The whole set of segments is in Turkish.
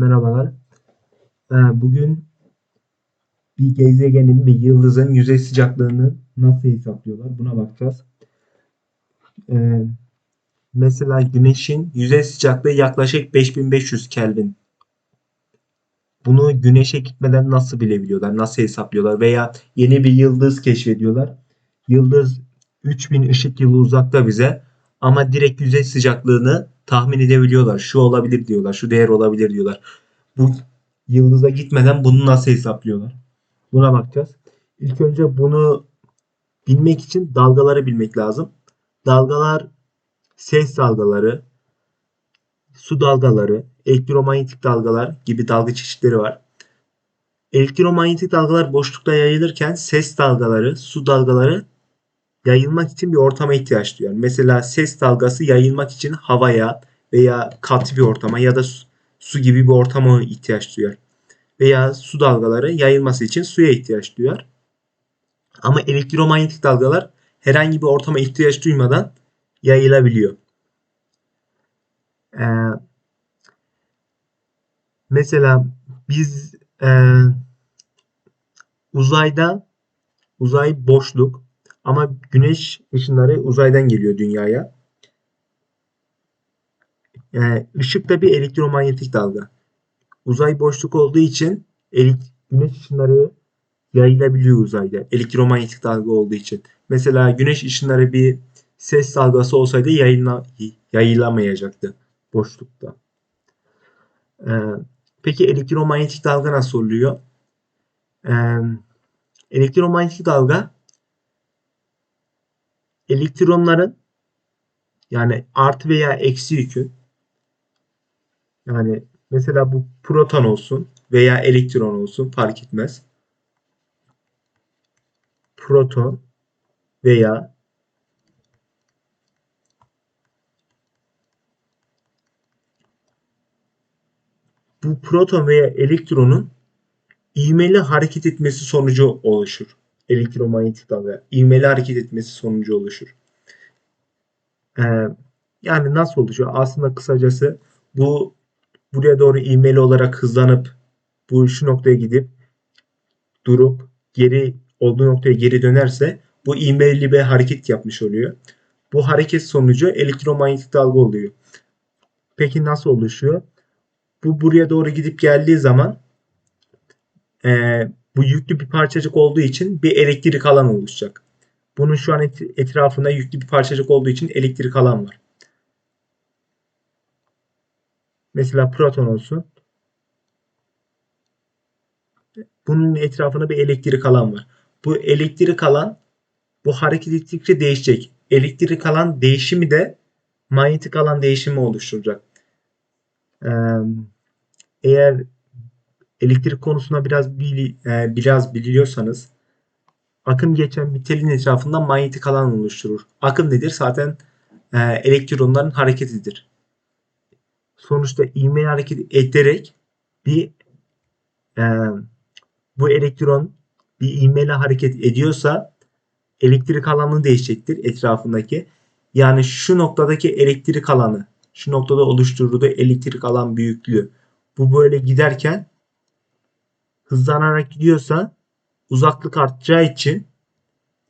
Merhabalar. Ee, Bugün bir gezegenin, bir yıldızın yüzey sıcaklığını nasıl hesaplıyorlar? Buna bakacağız. Ee, Mesela Güneş'in yüzey sıcaklığı yaklaşık 5500 Kelvin. Bunu Güneş'e gitmeden nasıl bilebiliyorlar? Nasıl hesaplıyorlar? Veya yeni bir yıldız keşfediyorlar. Yıldız 3000 ışık yılı uzakta bize ama direkt yüzey sıcaklığını tahmin edebiliyorlar. Şu olabilir diyorlar. Şu değer olabilir diyorlar. Bu yıldıza gitmeden bunu nasıl hesaplıyorlar? Buna bakacağız. İlk önce bunu bilmek için dalgaları bilmek lazım. Dalgalar ses dalgaları, su dalgaları, elektromanyetik dalgalar gibi dalga çeşitleri var. Elektromanyetik dalgalar boşlukta yayılırken ses dalgaları, su dalgaları yayılmak için bir ortama ihtiyaç duyuyor. Mesela ses dalgası yayılmak için havaya veya katı bir ortama ya da su, gibi bir ortama ihtiyaç duyuyor. Veya su dalgaları yayılması için suya ihtiyaç duyuyor. Ama elektromanyetik dalgalar herhangi bir ortama ihtiyaç duymadan yayılabiliyor. Ee, mesela biz e, uzayda uzay boşluk ama güneş ışınları uzaydan geliyor dünyaya. Yani ışık da bir elektromanyetik dalga. Uzay boşluk olduğu için güneş ışınları yayılabiliyor uzayda. Elektromanyetik dalga olduğu için. Mesela güneş ışınları bir ses dalgası olsaydı yayınla, yayılamayacaktı boşlukta. Ee, peki elektromanyetik dalga nasıl oluyor? Ee, elektromanyetik dalga elektronların yani artı veya eksi yükün yani mesela bu proton olsun veya elektron olsun fark etmez. Proton veya bu proton veya elektronun ivmeli hareket etmesi sonucu oluşur. Elektromanyetik dalga ivmeli hareket etmesi sonucu oluşur. Ee, yani nasıl oluşuyor? Aslında kısacası bu buraya doğru ivmeli olarak hızlanıp bu şu noktaya gidip durup geri olduğu noktaya geri dönerse bu ivmeli bir hareket yapmış oluyor. Bu hareket sonucu elektromanyetik dalga oluyor. Peki nasıl oluşuyor? Bu buraya doğru gidip geldiği zaman e, bu yüklü bir parçacık olduğu için bir elektrik alan oluşacak. Bunun şu an et, etrafında yüklü bir parçacık olduğu için elektrik alan var. Mesela proton olsun. Bunun etrafında bir elektrik alan var. Bu elektrik alan bu hareket ettikçe değişecek. Elektrik alan değişimi de manyetik alan değişimi oluşturacak. Eğer elektrik konusunda biraz bili, biraz biliyorsanız akım geçen bir telin etrafında manyetik alan oluşturur. Akım nedir? Zaten elektronların hareketidir. Sonuçta ivmeli hareket ederek bir bu elektron bir ivmeyle hareket ediyorsa elektrik alanı değişecektir etrafındaki. Yani şu noktadaki elektrik alanı, şu noktada oluşturduğu elektrik alan büyüklüğü. Bu böyle giderken hızlanarak gidiyorsa uzaklık artacağı için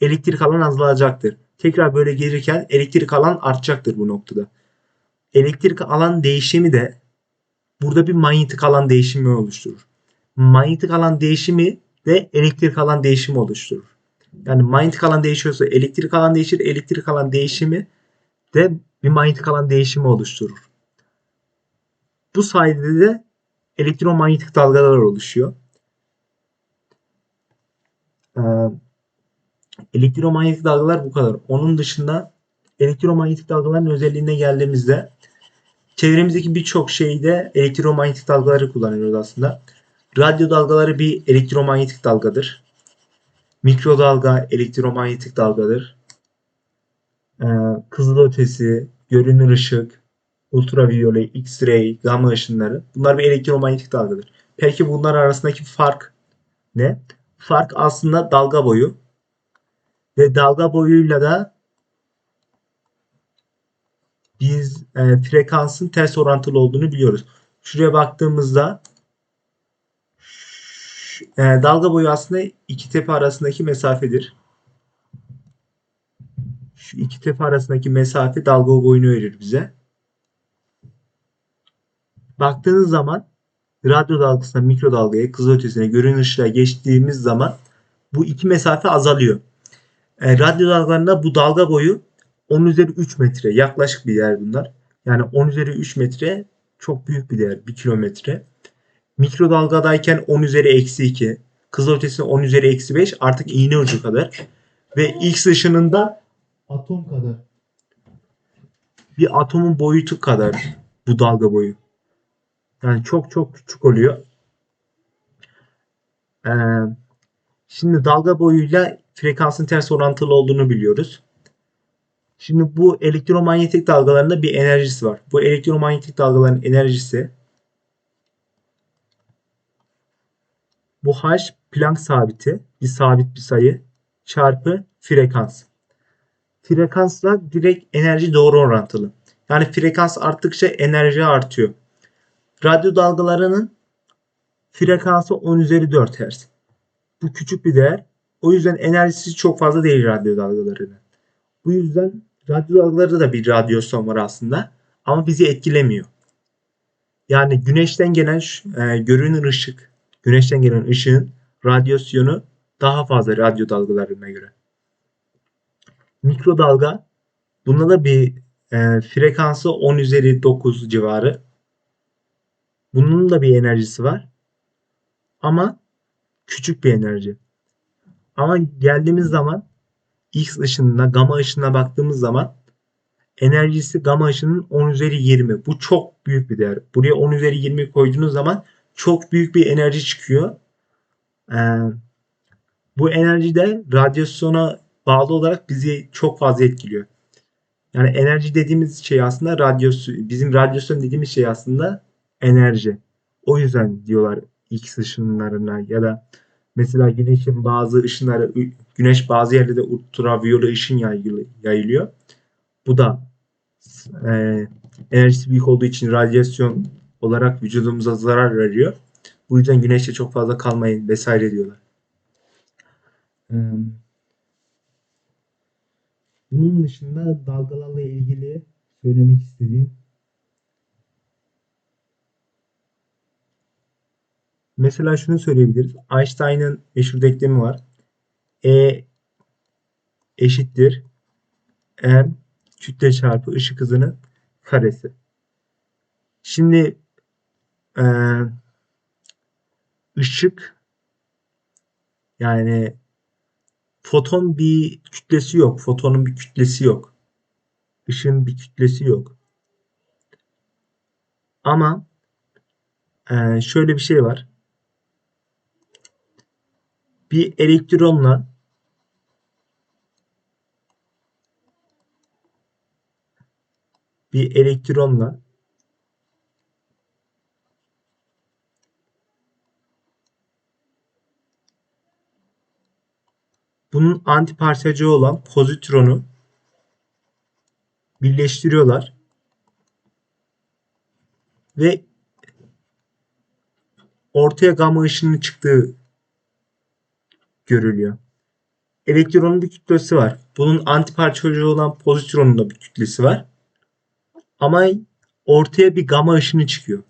elektrik alan azalacaktır. Tekrar böyle gelirken elektrik alan artacaktır bu noktada. Elektrik alan değişimi de burada bir manyetik alan değişimi oluşturur. Manyetik alan değişimi de elektrik alan değişimi oluşturur. Yani manyetik alan değişiyorsa elektrik alan değişir. Elektrik alan değişimi de bir manyetik alan değişimi oluşturur. Bu sayede de elektromanyetik dalgalar oluşuyor. Ee, elektromanyetik dalgalar bu kadar. Onun dışında elektromanyetik dalgaların özelliğine geldiğimizde çevremizdeki birçok şeyde elektromanyetik dalgaları kullanıyoruz aslında. Radyo dalgaları bir elektromanyetik dalgadır. Mikrodalga elektromanyetik dalgadır. Ee, kızılötesi, görünür ışık, ultraviyole, X-ray, gamma ışınları bunlar bir elektromanyetik dalgadır. Peki bunlar arasındaki fark ne? Fark aslında dalga boyu ve dalga boyuyla da biz e, frekansın ters orantılı olduğunu biliyoruz. şuraya baktığımızda e, dalga boyu aslında iki tepe arasındaki mesafedir. Şu iki tepe arasındaki mesafe dalga boyunu verir bize. Baktığınız zaman radyo dalgasına, mikrodalgaya, kızılötesine, görünür ışığa geçtiğimiz zaman bu iki mesafe azalıyor. E, radyo dalgalarında bu dalga boyu 10 üzeri 3 metre. Yaklaşık bir değer bunlar. Yani 10 üzeri 3 metre çok büyük bir değer. 1 kilometre. Mikrodalgadayken 10 üzeri eksi 2. Kızılötesi 10 üzeri eksi 5. Artık iğne ucu kadar. Ve X ışınında atom kadar. Bir atomun boyutu kadar bu dalga boyu. Yani çok çok küçük oluyor. Ee, şimdi dalga boyuyla frekansın ters orantılı olduğunu biliyoruz. Şimdi bu elektromanyetik dalgalarında bir enerjisi var. Bu elektromanyetik dalgaların enerjisi bu H Planck sabiti bir sabit bir sayı çarpı frekans. Frekansla direkt enerji doğru orantılı. Yani frekans arttıkça enerji artıyor. Radyo dalgalarının frekansı 10 üzeri 4 Hz. Bu küçük bir değer. O yüzden enerjisi çok fazla değil radyo dalgalarının. Bu yüzden radyo dalgaları da bir radyasyon var aslında. Ama bizi etkilemiyor. Yani güneşten gelen e, görünür ışık, güneşten gelen ışığın radyasyonu daha fazla radyo dalgalarına göre. Mikrodalga bunda da bir e, frekansı 10 üzeri 9 civarı. Bunun da bir enerjisi var. Ama küçük bir enerji. Ama geldiğimiz zaman X ışınına, gama ışınına baktığımız zaman enerjisi gama ışının 10 üzeri 20. Bu çok büyük bir değer. Buraya 10 üzeri 20 koyduğunuz zaman çok büyük bir enerji çıkıyor. Ee, bu enerji de radyasyona bağlı olarak bizi çok fazla etkiliyor. Yani enerji dediğimiz şey aslında radyasyon, bizim radyasyon dediğimiz şey aslında enerji. O yüzden diyorlar X ışınlarına ya da mesela güneşin bazı ışınları güneş bazı yerlerde ultraviyole ışın yayılıyor. Bu da e, enerjisi büyük olduğu için radyasyon olarak vücudumuza zarar veriyor. Bu yüzden güneşte çok fazla kalmayın vesaire diyorlar. Bunun dışında dalgalarla ilgili söylemek istediğim Mesela şunu söyleyebiliriz. Einstein'ın meşhur denklemi var. E eşittir m kütle çarpı ışık hızının karesi. Şimdi e, ışık yani foton bir kütlesi yok. Fotonun bir kütlesi yok. Işığın bir kütlesi yok. Ama e, şöyle bir şey var. Bir elektronla bir elektronla bunun antiparçacığı olan pozitronu birleştiriyorlar ve ortaya gama ışının çıktığı görülüyor. Elektronun bir kütlesi var. Bunun antiparçacığı olan pozitronun da bir kütlesi var. Ama ortaya bir gama ışını çıkıyor.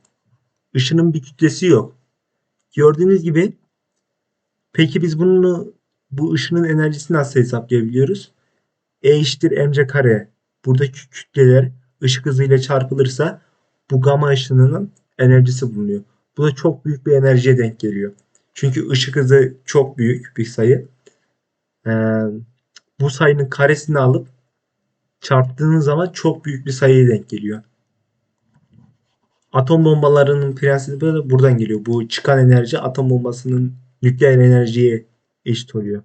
Işının bir kütlesi yok. Gördüğünüz gibi peki biz bunu bu ışının enerjisini nasıl hesaplayabiliyoruz? E eşittir mc kare. Buradaki kütleler ışık hızıyla çarpılırsa bu gama ışınının enerjisi bulunuyor. Bu da çok büyük bir enerjiye denk geliyor. Çünkü ışık hızı çok büyük bir sayı. Ee, bu sayının karesini alıp çarptığınız zaman çok büyük bir sayıya denk geliyor. Atom bombalarının prensibi de buradan geliyor. Bu çıkan enerji atom bombasının nükleer enerjiye eşit oluyor.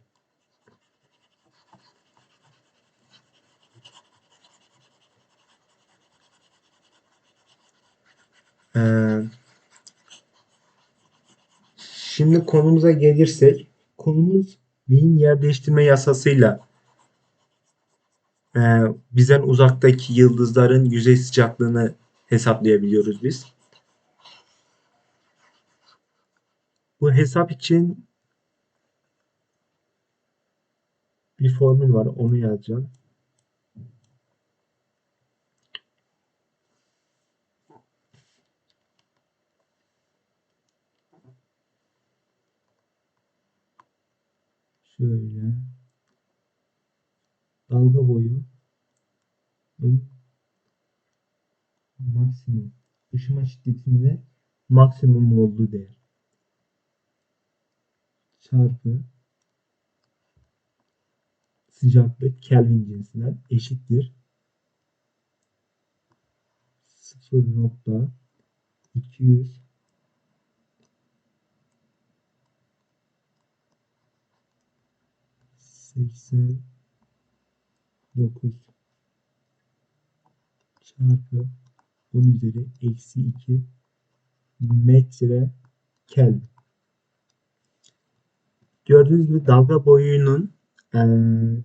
Ee, Şimdi konumuza gelirsek konumuz beyin yer değiştirme yasasıyla e, bizden uzaktaki yıldızların yüzey sıcaklığını hesaplayabiliyoruz biz. Bu hesap için bir formül var onu yazacağım. Şöyle. Dalga boyu. Maksimum. Işıma şiddetinde maksimum olduğu değer. Çarpı sıcaklık Kelvin cinsinden eşittir. 0.200 seksen dokuz çarpı 10 üzeri eksi 2 metre Kelvin. Gördüğünüz gibi dalga boyunun eee,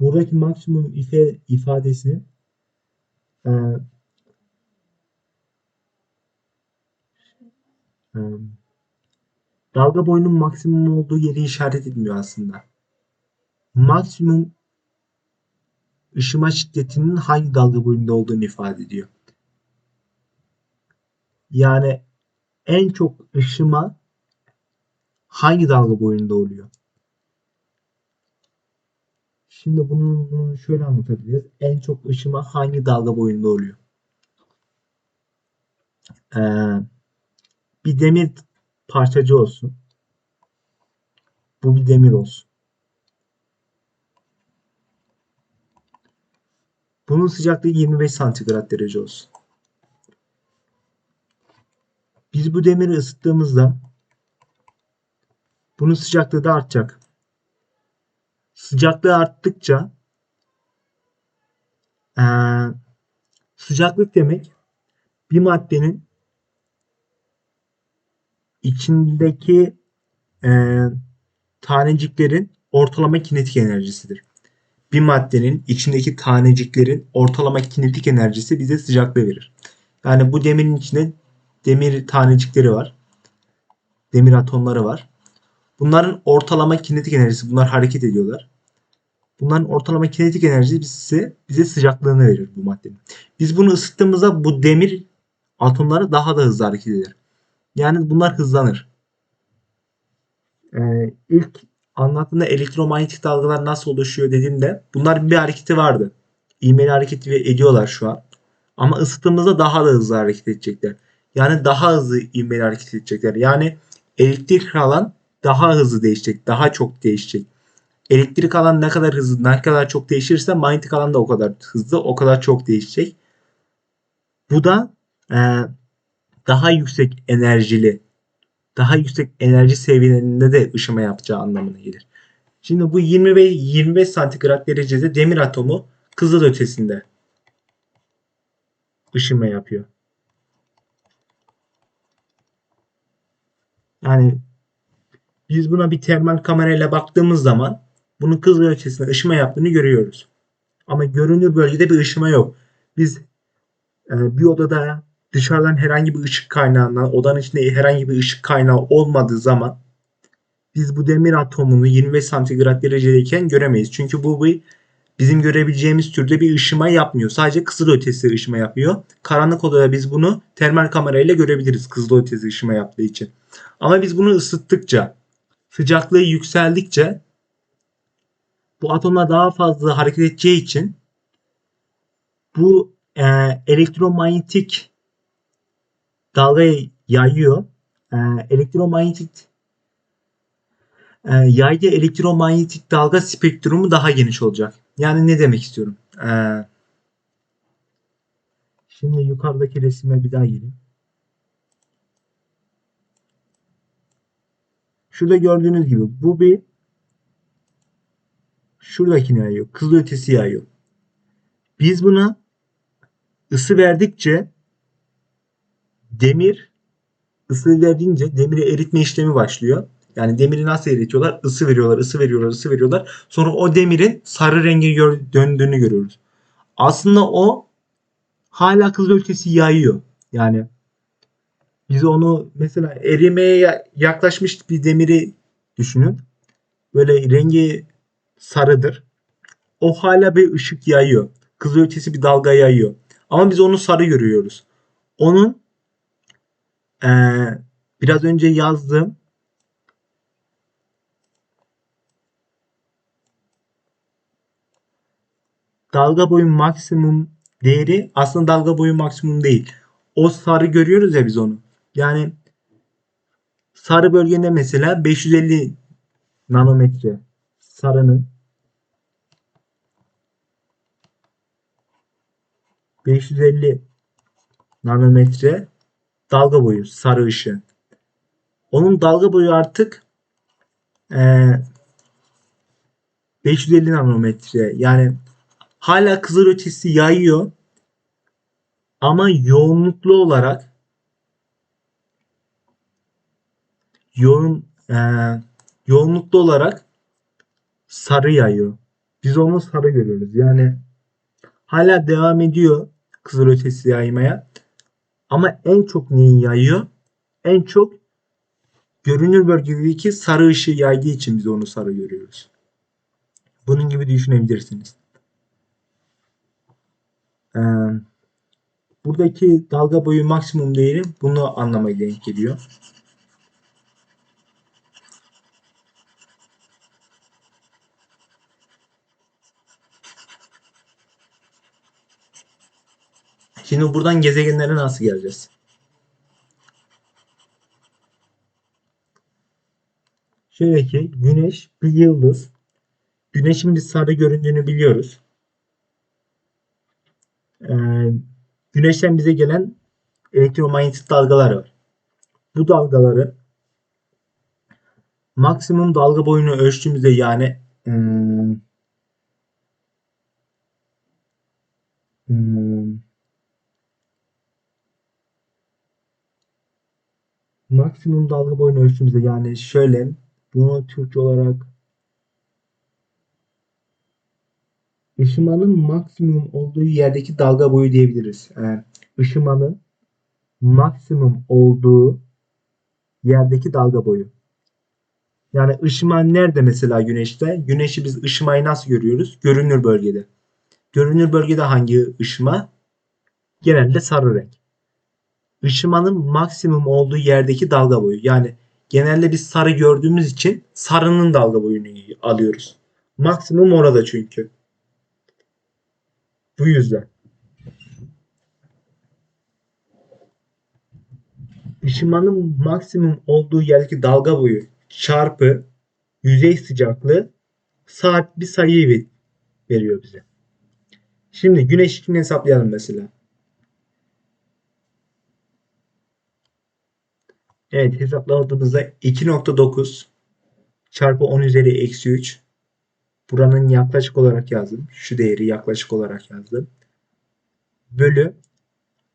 buradaki maksimum ife, ifadesi eee, eee, dalga boyunun maksimum olduğu yeri işaret etmiyor aslında. Maksimum ışıma şiddetinin hangi dalga boyunda olduğunu ifade ediyor. Yani en çok ışıma hangi dalga boyunda oluyor? Şimdi bunu şöyle anlatabiliriz. En çok ışıma hangi dalga boyunda oluyor? Ee, bir demir parçacı olsun. Bu bir demir olsun. Bunun sıcaklığı 25 santigrat derece olsun. Biz bu demiri ısıttığımızda bunun sıcaklığı da artacak. Sıcaklığı arttıkça ee, sıcaklık demek bir maddenin içindeki ee, taneciklerin ortalama kinetik enerjisidir. Bir maddenin içindeki taneciklerin ortalama kinetik enerjisi bize sıcaklığı verir. Yani bu demirin içinde demir tanecikleri var. Demir atomları var. Bunların ortalama kinetik enerjisi, bunlar hareket ediyorlar. Bunların ortalama kinetik enerjisi bize, bize sıcaklığını verir bu maddenin. Biz bunu ısıttığımızda bu demir atomları daha da hızlı hareket eder. Yani bunlar hızlanır. Ee, ilk anlattığımda elektromanyetik dalgalar nasıl oluşuyor dediğimde bunlar bir hareketi vardı. İğmeli hareket ediyorlar şu an. Ama ısıttığımızda daha da hızlı hareket edecekler. Yani daha hızlı ivmeli hareket edecekler. Yani elektrik alan daha hızlı değişecek. Daha çok değişecek. Elektrik alan ne kadar hızlı, ne kadar çok değişirse manyetik alan da o kadar hızlı, o kadar çok değişecek. Bu da e, daha yüksek enerjili, daha yüksek enerji seviyelerinde de ışıma yapacağı anlamına gelir. Şimdi bu 20 ve 25 santigrat derecede demir atomu kızıl ötesinde ışıma yapıyor. Yani biz buna bir termal kamerayla baktığımız zaman bunun kızıl ötesinde ışıma yaptığını görüyoruz. Ama görünür bölgede bir ışıma yok. Biz e, bir odada dışarıdan herhangi bir ışık kaynağından odanın içinde herhangi bir ışık kaynağı olmadığı zaman biz bu demir atomunu 25 santigrat derecedeyken göremeyiz. Çünkü bu bir bizim görebileceğimiz türde bir ışıma yapmıyor. Sadece kızıl ötesi ışıma yapıyor. Karanlık odada biz bunu termal kamerayla görebiliriz kızıl ötesi ışıma yaptığı için. Ama biz bunu ısıttıkça, sıcaklığı yükseldikçe bu atomlar daha fazla hareket edeceği için bu e, elektromanyetik dalgayı yayıyor. E, elektromanyetik e, yaydığı elektromanyetik dalga spektrumu daha geniş olacak. Yani ne demek istiyorum? E, şimdi yukarıdaki resime bir daha gelin. Şurada gördüğünüz gibi bu bir şuradakini yayıyor. Kızıl ötesi yayıyor. Biz buna ısı verdikçe demir ısı verdiğince demiri eritme işlemi başlıyor. Yani demiri nasıl eritiyorlar? Isı veriyorlar, ısı veriyorlar, ısı veriyorlar. Sonra o demirin sarı rengi döndüğünü görüyoruz. Aslında o hala kızıl ötesi yayıyor. Yani Biz onu mesela erimeye ya- yaklaşmış bir demiri düşünün. Böyle rengi sarıdır. O hala bir ışık yayıyor. Kızılötesi bir dalga yayıyor. Ama biz onu sarı görüyoruz. Onun eee, biraz önce yazdığım dalga boyu maksimum değeri aslında dalga boyu maksimum değil. O sarı görüyoruz ya biz onu. Yani sarı bölgede mesela 550 nanometre sarının 550 nanometre dalga boyu sarı ışığın. Onun dalga boyu artık eee 550 nanometre. Yani hala kızılötesi yayıyor ama yoğunluklu olarak yoğun eee, yoğunluklu olarak sarı yayıyor. Biz onu sarı görüyoruz. Yani hala devam ediyor kızılötesi yaymaya. Ama en çok neyi yayıyor? En çok görünür bölgedeki sarı ışığı yaydığı için biz onu sarı görüyoruz. Bunun gibi düşünebilirsiniz. Ee, buradaki dalga boyu maksimum değeri bunu anlamaya denk geliyor. Şimdi buradan gezegenlere nasıl geleceğiz? Şöyle ki Güneş bir yıldız. Güneşin bir sarı göründüğünü biliyoruz. Ee, güneşten bize gelen elektromanyetik dalgalar var. Bu dalgaları maksimum dalga boyunu ölçtüğümüzde yani hmm, maksimum dalga boyunu ölçtüğümüzde yani şöyle bunu Türkçe olarak ışımanın maksimum olduğu yerdeki dalga boyu diyebiliriz. Yani ışımanın maksimum olduğu yerdeki dalga boyu. Yani ışıman nerede mesela güneşte? Güneşi biz ışımayı nasıl görüyoruz? Görünür bölgede. Görünür bölgede hangi ışıma? Genelde sarı renk. Işımanın maksimum olduğu yerdeki dalga boyu. Yani genelde biz sarı gördüğümüz için sarının dalga boyunu alıyoruz. Maksimum orada çünkü. Bu yüzden. Işımanın maksimum olduğu yerdeki dalga boyu çarpı yüzey sıcaklığı saat bir sayıyı ver- veriyor bize. Şimdi güneş için hesaplayalım mesela. Evet hesapladığımızda 2.9 çarpı 10 üzeri eksi 3 buranın yaklaşık olarak yazdım. Şu değeri yaklaşık olarak yazdım. Bölü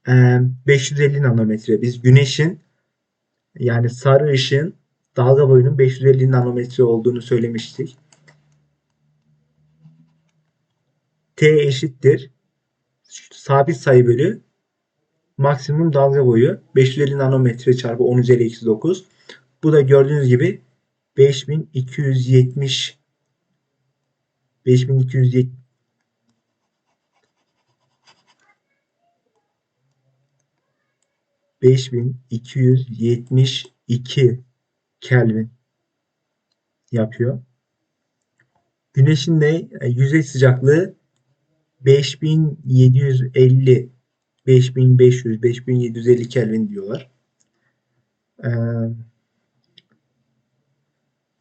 e, 550 nanometre. Biz güneşin yani sarı ışığın dalga boyunun 550 nanometre olduğunu söylemiştik. T eşittir. Sabit sayı bölü maksimum dalga boyu 550 nanometre çarpı 10 üzeri eksi 9. Bu da gördüğünüz gibi 5270 5270 5272 Kelvin yapıyor. Güneşin de yüzey sıcaklığı 5750 5500 5750 Kelvin diyorlar. Ee,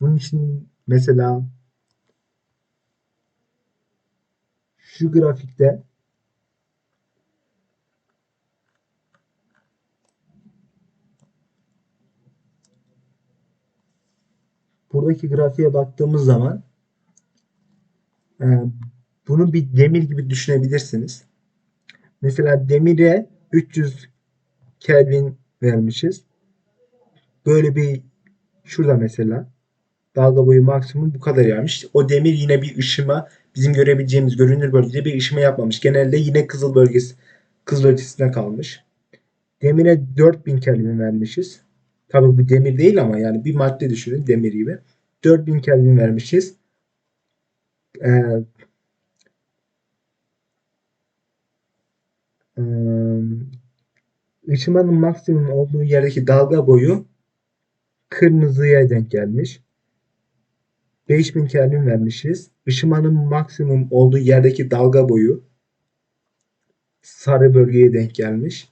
bunun için mesela şu grafikte buradaki grafiğe baktığımız zaman e, bunu bir demir gibi düşünebilirsiniz. Mesela demire 300 Kelvin vermişiz. Böyle bir şurada mesela dalga boyu maksimum bu kadar yaymış. O demir yine bir ışıma bizim görebileceğimiz görünür bölgede bir ışıma yapmamış. Genelde yine kızıl bölgesi kızıl ötesine kalmış. Demire 4000 Kelvin vermişiz. Tabii bu demir değil ama yani bir madde düşünün demir gibi. 4000 Kelvin vermişiz. Ee, ışımanın maksimum olduğu yerdeki dalga boyu kırmızıya denk gelmiş. 5000 Kelvin vermişiz. Işımanın maksimum olduğu yerdeki dalga boyu sarı bölgeye denk gelmiş.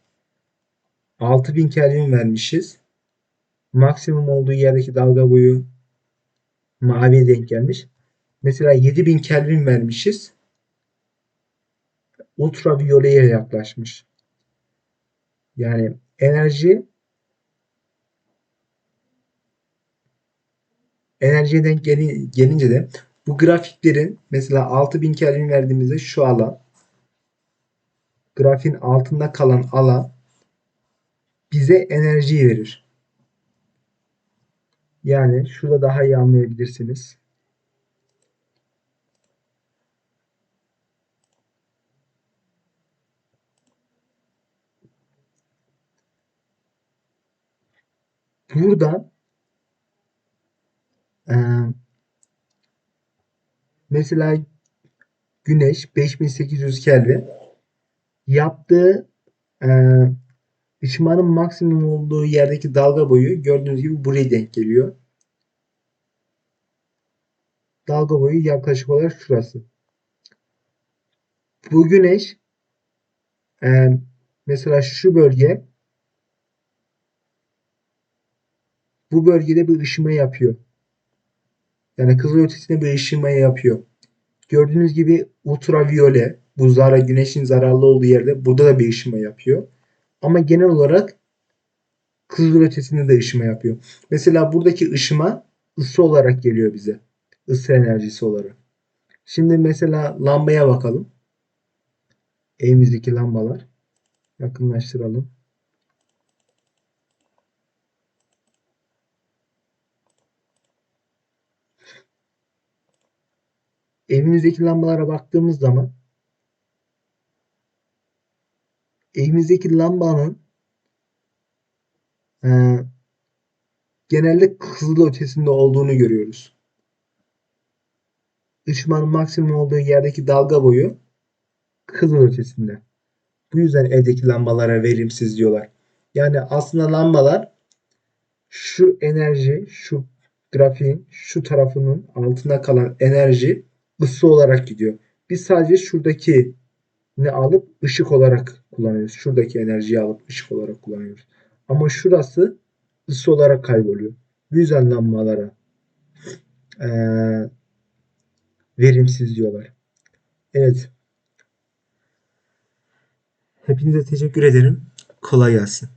6000 Kelvin vermişiz. Maksimum olduğu yerdeki dalga boyu maviye denk gelmiş. Mesela 7000 Kelvin vermişiz. Ultraviyoleye yaklaşmış. Yani enerji enerjiye denk geli- gelince de bu grafiklerin mesela 6000 Kelvin verdiğimizde şu alan grafiğin altında kalan alan bize enerjiyi verir. Yani şurada daha iyi anlayabilirsiniz. Burada e, mesela Güneş 5800 Kelvin yaptığı e, ışımanın maksimum olduğu yerdeki dalga boyu gördüğünüz gibi buraya denk geliyor. Dalga boyu yaklaşık olarak şurası. Bu güneş e, mesela şu bölge bu bölgede bir ışıma yapıyor. Yani kızılötesinde bir ışıma yapıyor. Gördüğünüz gibi ultraviyole bu zara güneşin zararlı olduğu yerde burada da bir ışıma yapıyor. Ama genel olarak kızılötesinde de ışıma yapıyor. Mesela buradaki ışıma ısı olarak geliyor bize. Isı enerjisi olarak. Şimdi mesela lambaya bakalım. Evimizdeki lambalar. Yakınlaştıralım. Evimizdeki lambalara baktığımız zaman evimizdeki lambanın e, genelde kızıl ötesinde olduğunu görüyoruz. Işımanın maksimum olduğu yerdeki dalga boyu kızıl ötesinde. Bu yüzden evdeki lambalara verimsiz diyorlar. Yani aslında lambalar şu enerji, şu grafiğin şu tarafının altında kalan enerji ısı olarak gidiyor. Biz sadece şuradaki ne alıp ışık olarak kullanıyoruz. Şuradaki enerjiyi alıp ışık olarak kullanıyoruz. Ama şurası ısı olarak kayboluyor. Bu yüzden lambalara eee, verimsiz diyorlar. Evet. Hepinize teşekkür ederim. Kolay gelsin.